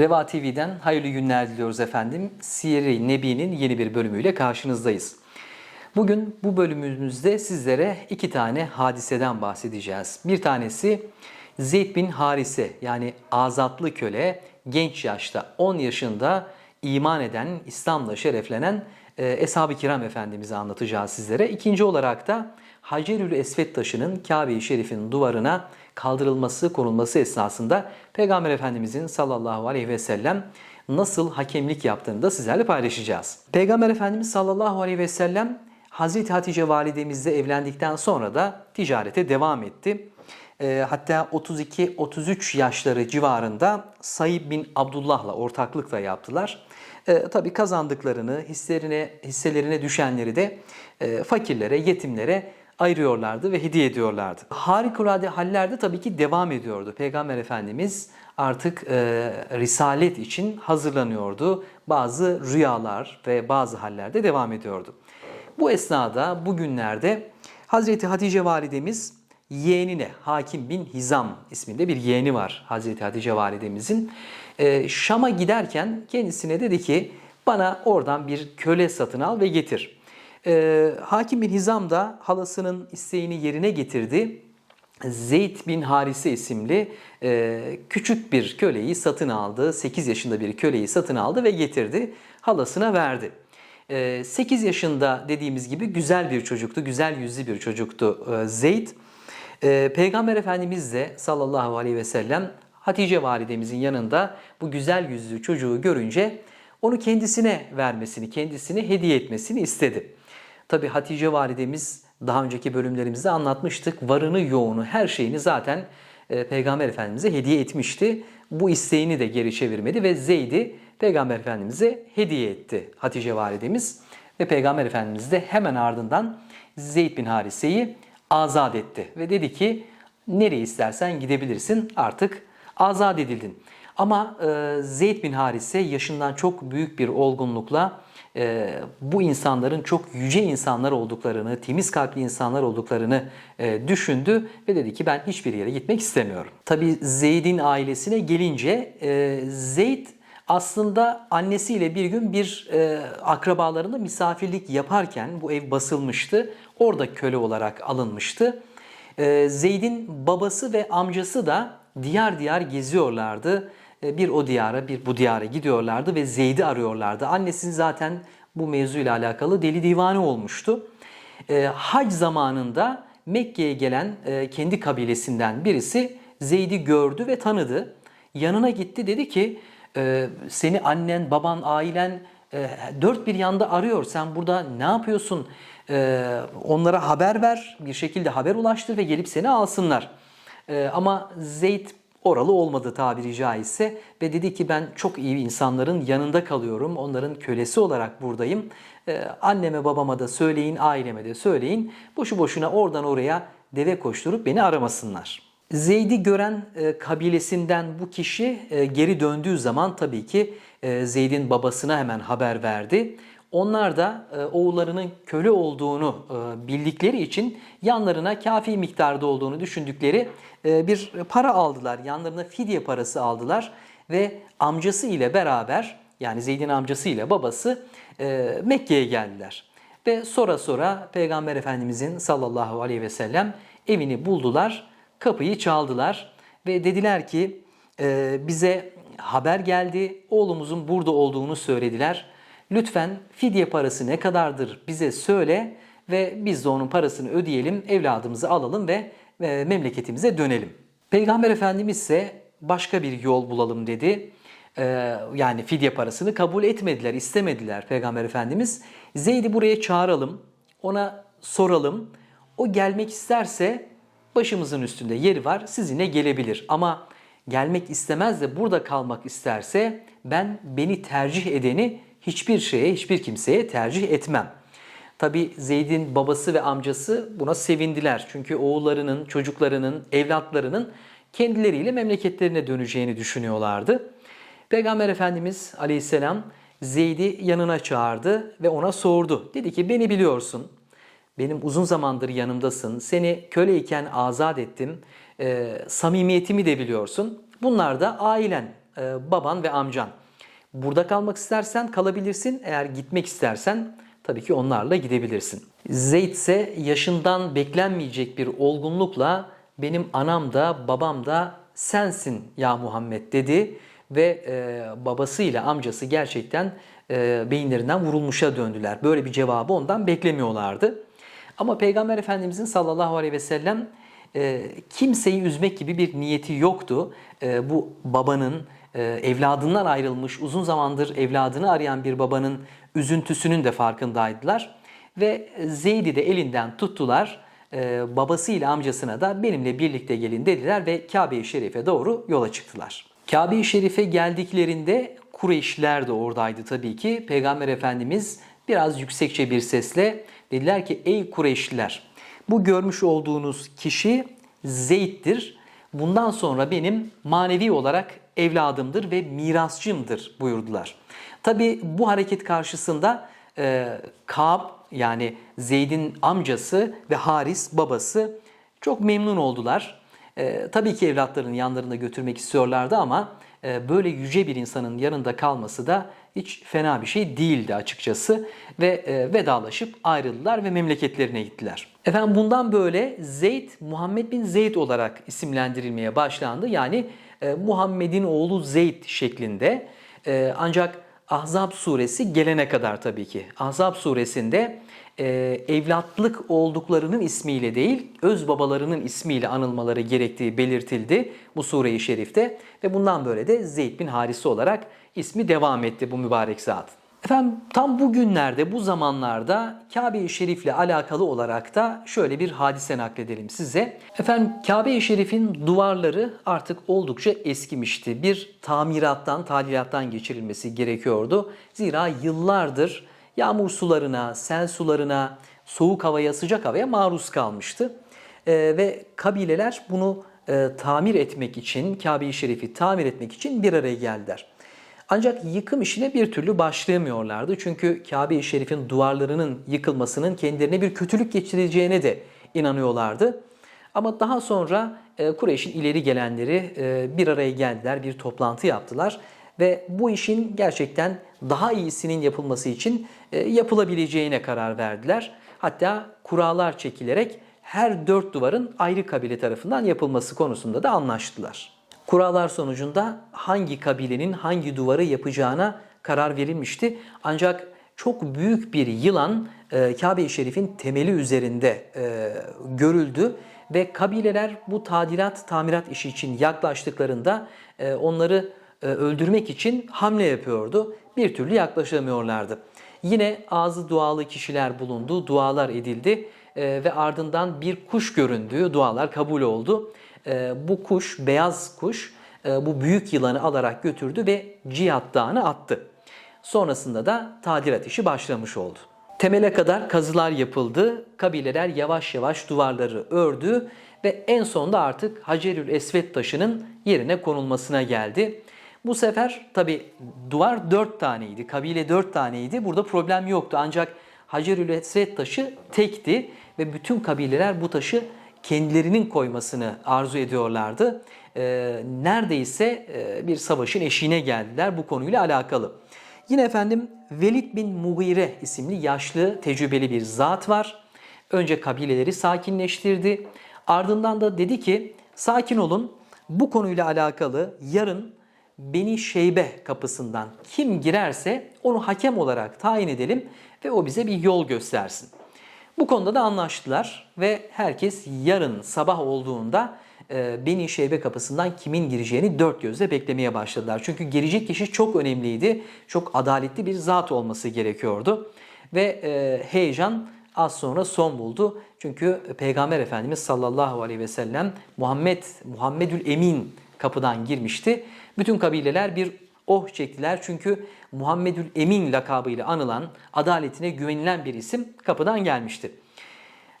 Reva TV'den hayırlı günler diliyoruz efendim. Siyer-i Nebi'nin yeni bir bölümüyle karşınızdayız. Bugün bu bölümümüzde sizlere iki tane hadiseden bahsedeceğiz. Bir tanesi Zeyd bin Harise yani azatlı köle genç yaşta 10 yaşında iman eden, İslam'la şereflenen e, Eshab-ı Kiram Efendimiz'i anlatacağız sizlere. İkinci olarak da Hacerül Esved taşının Kabe-i Şerif'in duvarına kaldırılması, konulması esnasında Peygamber Efendimizin sallallahu aleyhi ve sellem nasıl hakemlik yaptığını da sizlerle paylaşacağız. Peygamber Efendimiz sallallahu aleyhi ve sellem Hazreti Hatice validemizle evlendikten sonra da ticarete devam etti. E, hatta 32-33 yaşları civarında Said bin Abdullah'la ortaklık da yaptılar. E, tabii kazandıklarını, hislerine, hisselerine düşenleri de e, fakirlere, yetimlere ayırıyorlardı ve hediye ediyorlardı. Harikulade haller de tabii ki devam ediyordu. Peygamber Efendimiz artık e, risalet için hazırlanıyordu. Bazı rüyalar ve bazı haller de devam ediyordu. Bu esnada bugünlerde Hazreti Hatice validemiz yeğenine Hakim bin Hizam isminde bir yeğeni var Hazreti Hatice validemizin. Ee, Şam'a giderken kendisine dedi ki bana oradan bir köle satın al ve getir. Ee, Hakim bin Hizam da halasının isteğini yerine getirdi. Zeyd bin Harise isimli e, küçük bir köleyi satın aldı. 8 yaşında bir köleyi satın aldı ve getirdi. Halasına verdi. 8 yaşında dediğimiz gibi güzel bir çocuktu, güzel yüzlü bir çocuktu e, Zeyd. E, Peygamber Efendimiz de sallallahu aleyhi ve sellem Hatice validemizin yanında bu güzel yüzlü çocuğu görünce onu kendisine vermesini, kendisine hediye etmesini istedi. Tabi Hatice validemiz daha önceki bölümlerimizde anlatmıştık. Varını yoğunu her şeyini zaten e, Peygamber Efendimiz'e hediye etmişti. Bu isteğini de geri çevirmedi ve Zeyd'i Peygamber Efendimiz'e hediye etti Hatice validemiz. Ve Peygamber Efendimiz de hemen ardından Zeyd bin Harise'yi azat etti. Ve dedi ki nereye istersen gidebilirsin artık azat edildin. Ama e, Zeyd bin Harise yaşından çok büyük bir olgunlukla e, bu insanların çok yüce insanlar olduklarını, temiz kalpli insanlar olduklarını e, düşündü ve dedi ki ben hiçbir yere gitmek istemiyorum. Tabi Zeyd'in ailesine gelince e, Zeyd aslında annesiyle bir gün bir e, akrabalarında misafirlik yaparken bu ev basılmıştı. Orada köle olarak alınmıştı. E, Zeyd'in babası ve amcası da diyar diyar geziyorlardı. E, bir o diyara bir bu diyara gidiyorlardı ve Zeyd'i arıyorlardı. Annesi zaten bu mevzuyla alakalı deli divane olmuştu. E, hac zamanında Mekke'ye gelen e, kendi kabilesinden birisi Zeyd'i gördü ve tanıdı. Yanına gitti dedi ki seni annen, baban, ailen dört bir yanda arıyor. Sen burada ne yapıyorsun? Onlara haber ver, bir şekilde haber ulaştır ve gelip seni alsınlar. Ama Zeyd oralı olmadı tabiri caizse ve dedi ki ben çok iyi insanların yanında kalıyorum. Onların kölesi olarak buradayım. Ee, anneme babama da söyleyin, aileme de söyleyin. Boşu boşuna oradan oraya deve koşturup beni aramasınlar. Zeyd'i gören e, kabilesinden bu kişi e, geri döndüğü zaman tabii ki e, Zeyd'in babasına hemen haber verdi. Onlar da e, oğullarının köle olduğunu e, bildikleri için yanlarına kafi miktarda olduğunu düşündükleri e, bir para aldılar. Yanlarına fidye parası aldılar ve amcası ile beraber yani Zeyd'in amcası ile babası Mekke'ye geldiler. Ve sonra sonra Peygamber Efendimizin sallallahu aleyhi ve sellem evini buldular, kapıyı çaldılar ve dediler ki bize haber geldi, oğlumuzun burada olduğunu söylediler. Lütfen fidye parası ne kadardır bize söyle ve biz de onun parasını ödeyelim, evladımızı alalım ve e, memleketimize dönelim. Peygamber Efendimiz ise başka bir yol bulalım dedi. Ee, yani fidye parasını kabul etmediler, istemediler Peygamber Efendimiz. Zeyd'i buraya çağıralım, ona soralım. O gelmek isterse başımızın üstünde yeri var, sizinle gelebilir. Ama gelmek istemez de burada kalmak isterse ben beni tercih edeni hiçbir şeye, hiçbir kimseye tercih etmem. Tabi Zeyd'in babası ve amcası buna sevindiler. Çünkü oğullarının, çocuklarının, evlatlarının kendileriyle memleketlerine döneceğini düşünüyorlardı. Peygamber Efendimiz aleyhisselam Zeyd'i yanına çağırdı ve ona sordu. Dedi ki beni biliyorsun, benim uzun zamandır yanımdasın, seni köleyken azat ettim, e, samimiyetimi de biliyorsun. Bunlar da ailen, e, baban ve amcan. Burada kalmak istersen kalabilirsin. Eğer gitmek istersen tabii ki onlarla gidebilirsin. Zeyd ise yaşından beklenmeyecek bir olgunlukla benim anam da babam da sensin ya Muhammed dedi ve e, babasıyla amcası gerçekten e, beyinlerinden vurulmuşa döndüler. Böyle bir cevabı ondan beklemiyorlardı. Ama Peygamber Efendimizin sallallahu aleyhi ve sellem e, kimseyi üzmek gibi bir niyeti yoktu. E, bu babanın e, evladından ayrılmış, uzun zamandır evladını arayan bir babanın üzüntüsünün de farkındaydılar. Ve Zeyd'i de elinden tuttular. E, babasıyla amcasına da benimle birlikte gelin dediler ve Kabe-i Şerif'e doğru yola çıktılar. Kabe-i Şerif'e geldiklerinde Kureyşliler de oradaydı tabii ki. Peygamber Efendimiz biraz yüksekçe bir sesle dediler ki ey Kureyşliler bu görmüş olduğunuz kişi Zeyd'dir. Bundan sonra benim manevi olarak evladımdır ve mirasçımdır buyurdular. Tabi bu hareket karşısında e, Kab yani Zeyd'in amcası ve Haris babası çok memnun oldular. E, tabii ki evlatlarını yanlarında götürmek istiyorlardı ama e, böyle yüce bir insanın yanında kalması da hiç fena bir şey değildi açıkçası ve e, vedalaşıp ayrıldılar ve memleketlerine gittiler. Efendim bundan böyle Zeyd Muhammed bin Zeyd olarak isimlendirilmeye başlandı. Yani e, Muhammed'in oğlu Zeyd şeklinde. E, ancak Ahzab suresi gelene kadar tabii ki. Ahzab suresinde e, evlatlık olduklarının ismiyle değil, öz babalarının ismiyle anılmaları gerektiği belirtildi bu sure-i şerifte. Ve bundan böyle de Zeyd bin Harise olarak ismi devam etti bu mübarek zat. Efendim tam bu günlerde, bu zamanlarda Kabe-i Şerif'le alakalı olarak da şöyle bir hadise nakledelim size. Efendim Kabe-i Şerif'in duvarları artık oldukça eskimişti. Bir tamirattan, tadilattan geçirilmesi gerekiyordu. Zira yıllardır yağmur sularına, sel sularına, soğuk havaya, sıcak havaya maruz kalmıştı. Ee, ve kabileler bunu e, tamir etmek için, Kabe-i Şerif'i tamir etmek için bir araya geldiler. Ancak yıkım işine bir türlü başlayamıyorlardı. Çünkü Kabe-i Şerif'in duvarlarının yıkılmasının kendilerine bir kötülük geçireceğine de inanıyorlardı. Ama daha sonra e, Kureyş'in ileri gelenleri e, bir araya geldiler, bir toplantı yaptılar ve bu işin gerçekten daha iyisinin yapılması için e, yapılabileceğine karar verdiler. Hatta kurallar çekilerek her dört duvarın ayrı kabile tarafından yapılması konusunda da anlaştılar. Kurallar sonucunda hangi kabilenin hangi duvarı yapacağına karar verilmişti. Ancak çok büyük bir yılan e, Kabe-i Şerif'in temeli üzerinde e, görüldü ve kabileler bu tadilat, tamirat işi için yaklaştıklarında e, onları e, öldürmek için hamle yapıyordu. Bir türlü yaklaşamıyorlardı. Yine ağzı dualı kişiler bulundu, dualar edildi e, ve ardından bir kuş göründü, dualar kabul oldu. E, bu kuş, beyaz kuş e, bu büyük yılanı alarak götürdü ve Cihat Dağı'na attı. Sonrasında da tadilat işi başlamış oldu. Temele kadar kazılar yapıldı, kabileler yavaş yavaş duvarları ördü ve en sonunda artık Hacerül Esved taşının yerine konulmasına geldi. Bu sefer tabi duvar dört taneydi, kabile dört taneydi. Burada problem yoktu ancak Hacerül Esved taşı tekti ve bütün kabileler bu taşı kendilerinin koymasını arzu ediyorlardı. E, neredeyse e, bir savaşın eşiğine geldiler bu konuyla alakalı. Yine efendim Velid bin Mughire isimli yaşlı tecrübeli bir zat var. Önce kabileleri sakinleştirdi. Ardından da dedi ki sakin olun bu konuyla alakalı yarın Beni Şeybe kapısından kim girerse onu hakem olarak tayin edelim ve o bize bir yol göstersin. Bu konuda da anlaştılar ve herkes yarın sabah olduğunda e, Beni Şeybe kapısından kimin gireceğini dört gözle beklemeye başladılar. Çünkü girecek kişi çok önemliydi. Çok adaletli bir zat olması gerekiyordu. Ve e, heyecan az sonra son buldu. Çünkü Peygamber Efendimiz sallallahu aleyhi ve sellem Muhammed Muhammedül Emin kapıdan girmişti. Bütün kabileler bir oh çektiler çünkü Muhammedül Emin lakabıyla anılan, adaletine güvenilen bir isim kapıdan gelmişti.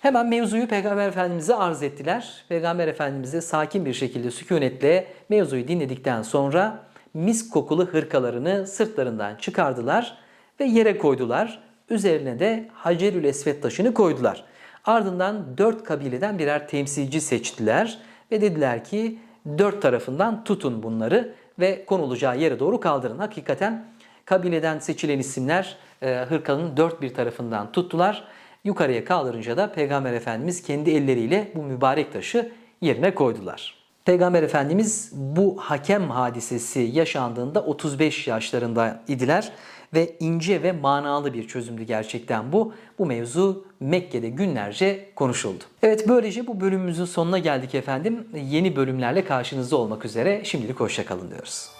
Hemen mevzuyu Peygamber Efendimiz'e arz ettiler. Peygamber Efendimiz de sakin bir şekilde sükunetle mevzuyu dinledikten sonra mis kokulu hırkalarını sırtlarından çıkardılar ve yere koydular. Üzerine de Hacerül Esved taşını koydular. Ardından dört kabileden birer temsilci seçtiler ve dediler ki dört tarafından tutun bunları ve konulacağı yere doğru kaldırın. Hakikaten kabileden seçilen isimler e, hırkanın dört bir tarafından tuttular. Yukarıya kaldırınca da Peygamber Efendimiz kendi elleriyle bu mübarek taşı yerine koydular. Peygamber Efendimiz bu hakem hadisesi yaşandığında 35 yaşlarında idiler ve ince ve manalı bir çözümdü gerçekten bu. Bu mevzu Mekke'de günlerce konuşuldu. Evet böylece bu bölümümüzün sonuna geldik efendim. Yeni bölümlerle karşınızda olmak üzere şimdilik hoşçakalın diyoruz.